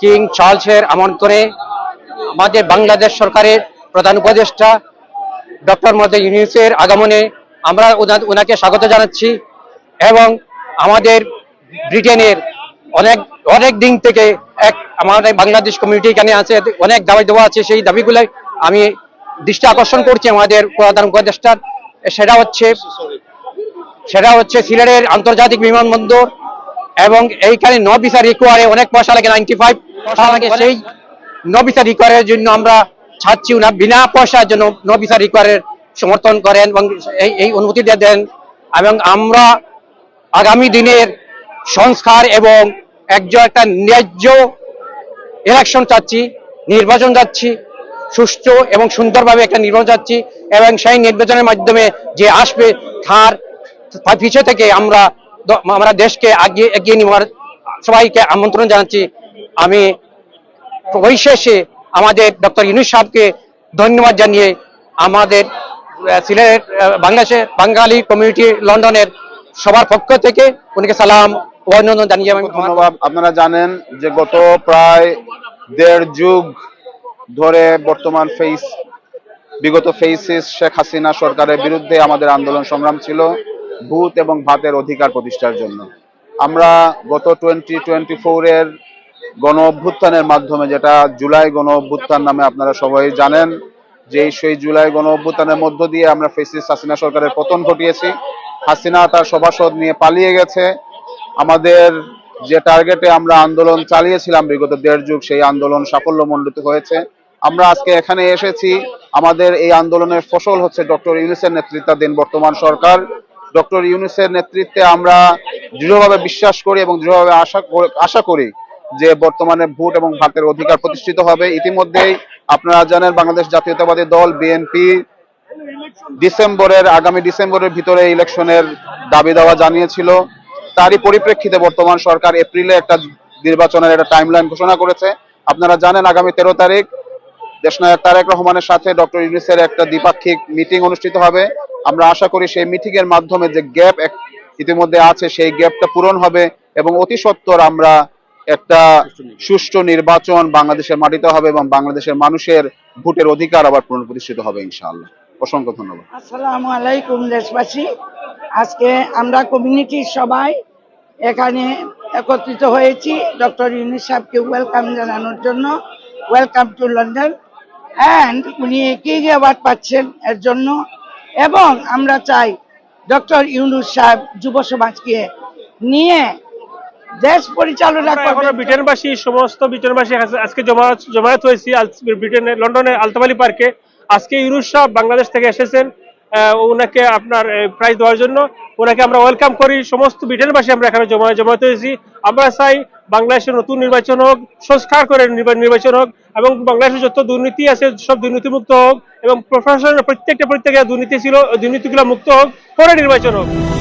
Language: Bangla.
কিং চার্লসের আমন্ত্রণে আমাদের বাংলাদেশ সরকারের প্রধান উপদেষ্টা ডক্টর মোহাম্মদ ইউনিসের আগমনে আমরা ওনাকে স্বাগত জানাচ্ছি এবং আমাদের ব্রিটেনের অনেক অনেক দিন থেকে এক আমাদের বাংলাদেশ কমিউনিটি এখানে আছে, অনেক দাবি দেওয়া আছে, সেই দাবিগুলো আমি দৃষ্টি আকর্ষণ করছি আমাদের প্রধান উপদেষ্টার। সেটা হচ্ছে সেটা হচ্ছে সিলেটের আন্তর্জাতিক বিমানবন্দর এবং এইখানে ন ভিসা রিকোয়ারে অনেক পয়সা লাগে নাইনটি ফাইভ পয়সা লাগে সেই ন ভিসা রিকোয়ারের জন্য আমরা ছাড়ছি না বিনা পয়সার জন্য ন ভিসা রিকোয়ারের সমর্থন করেন এবং এই এই অনুমতি দিয়ে দেন। এবং আমরা আগামী দিনের সংস্কার এবং একজন একটা ন্যায্য ইলেকশন চাচ্ছি নির্বাচন যাচ্ছি সুষ্ঠু এবং সুন্দরভাবে একটা নির্বাচন যাচ্ছি এবং সেই নির্বাচনের মাধ্যমে যে আসবে তার তার পিছু থেকে আমরা আমরা দেশকে আগিয়ে, এগিয়ে নেওয়ার সবাইকে আমন্ত্রণ জানাচ্ছি। আমি পরিশেষে আমাদের ডক্টর ইউনুস সাহেবকে ধন্যবাদ জানিয়ে আমাদের সিলেট বাংলাদেশের বাঙালি কমিউনিটি লন্ডনের সবার পক্ষ থেকে উনিকে সালাম অভিনন্দন জানিয়ে আমি ধন্যবাদ। আপনারা জানেন যে গত প্রায় দেড় যুগ ধরে বর্তমান ফেস বিগত ফেসিস শেখ হাসিনা সরকারের বিরুদ্ধে আমাদের আন্দোলন সংগ্রাম ছিল। ভূত এবং ভাতের অধিকার প্রতিষ্ঠার জন্য। আমরা গত টোয়েন্টি টোয়েন্টি ফোরের গণ অভ্যুত্থানের মাধ্যমে যেটা জুলাই গণ অভ্যুত্থান নামে আপনারা সবাই জানেন, যে সেই জুলাই গণ অভ্যুত্থানের মধ্য দিয়ে আমরা ফেসিস হাসিনা সরকারের পতন ঘটিয়েছি। হাসিনা তার সভাসদ নিয়ে পালিয়ে গেছে। আমাদের যে টার্গেটে আমরা আন্দোলন চালিয়েছিলাম বিগত দেড় যুগ, সেই আন্দোলন সাফল্যমণ্ডিত হয়েছে। আমরা আজকে এখানে এসেছি। আমাদের এই আন্দোলনের ফসল হচ্ছে ডক্টর ইউনুসের নেতৃত্বাধীন বর্তমান সরকার। ডক্টর ইউনুসের নেতৃত্বে আমরা দৃঢ়ভাবে বিশ্বাস করি এবং দৃঢ়ভাবে আশা আশা করি যে বর্তমানে ভোট এবং ভাতের অধিকার প্রতিষ্ঠিত হবে। ইতিমধ্যেই আপনারা জানেন বাংলাদেশ জাতীয়তাবাদী দল, বিএনপি, ডিসেম্বরের, আগামী ডিসেম্বরের ভিতরে ইলেকশনের দাবি দেওয়া জানিয়েছিল। তারই পরিপ্রেক্ষিতে বর্তমান সরকার এপ্রিলে একটা নির্বাচনের একটা টাইমলাইন ঘোষণা করেছে। আপনারা জানেন আগামী তেরো তারিখ দেশনায়ক তারেক রহমানের সাথে ডক্টর ইউনিসের একটা দ্বিপাক্ষিক মিটিং অনুষ্ঠিত হবে। আমরা আশা করি সেই মিটিং এর মাধ্যমে যে গ্যাপ ইতিমধ্যে আছে, সেই গ্যাপটা পূরণ হবে এবং অতি সত্বর আমরা একটা সুষ্ঠু নির্বাচন বাংলাদেশের মাটিতে হবে এবং বাংলাদেশের মানুষের ভোটের অধিকার আবার পুনঃপ্রতিষ্ঠিত হবে ইনশাআল্লাহ। অসংখ্য ধন্যবাদ। আসসালামু আলাইকুম দেশবাসী। আজকে আমরা কমিউনিটির সবাই এখানে একত্রিত হয়েছি। ডক্টর ইউনুস সাহেবকে ওয়েলকাম জানানোর জন্য। ওয়েলকাম টু লন্ডন অ্যান্ড উনি কিং অ্যাওয়ার্ড পাচ্ছেন এর জন্য? এবং আমরা চাই ডক্টর ইউনুস সাহেব যুব সমাজকে নিয়ে দেশ পরিচালনা করবে। ব্রিটেনবাসী সমস্ত ব্রিটেনবাসী আজ- আজকে জমায়েত জমায়েত হয়েছি ব্রিটেনে লন্ডনে আলতাবালি পার্কে। আজকে ইউনুস সাহেব বাংলাদেশ থেকে এসেছেন। ওনাকে আপনার প্রাইজ দেওয়ার জন্য। ওনাকে আমরা ওয়েলকাম করি। সমস্ত ব্রিটেনবাসী আমরা এখানে জমা জমাতে হয়েছি। আমরা চাই বাংলাদেশের নতুন নির্বাচন হোক, সংস্কার করে নির্বা- নির্বাচন হোক এবং বাংলাদেশের যত দুর্নীতি আছে, সব দুর্নীতিমুক্ত হোক এবং প্রশাসনের প্রত্যেকটা প্রত্যেকটা দুর্নীতি ছিল দুর্নীতিগুলো মুক্ত হোক পরে নির্বাচন হোক।